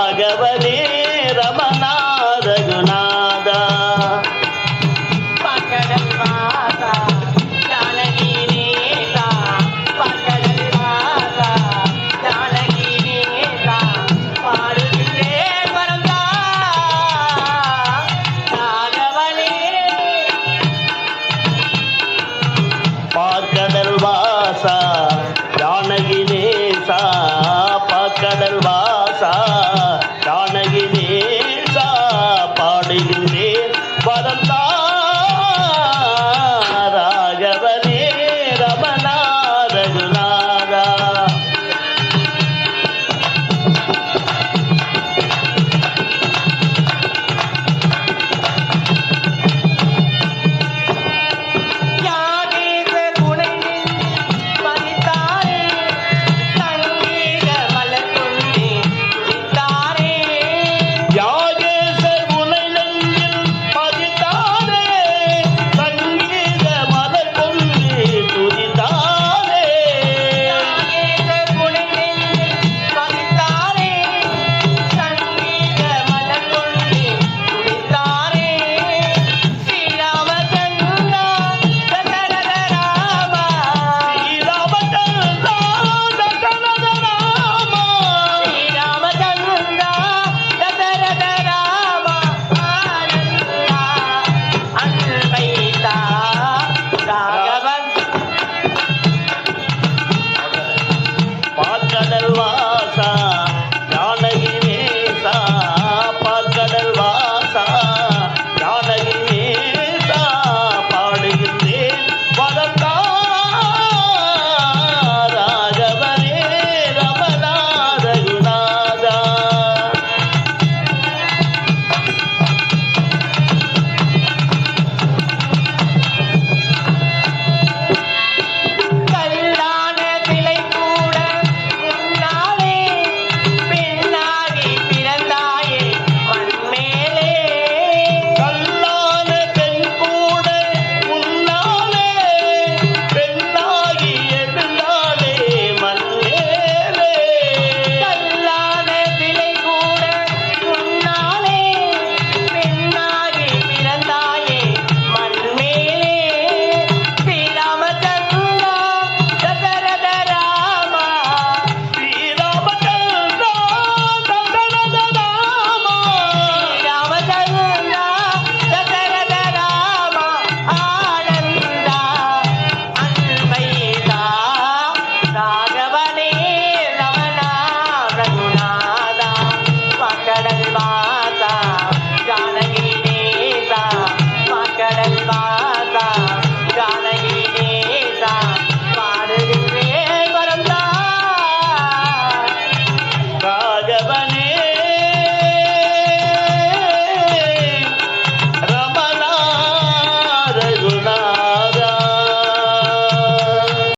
ராகவனே ரமணா ரகுநாதா பார்க்கடல் வாசா ஜானகிலே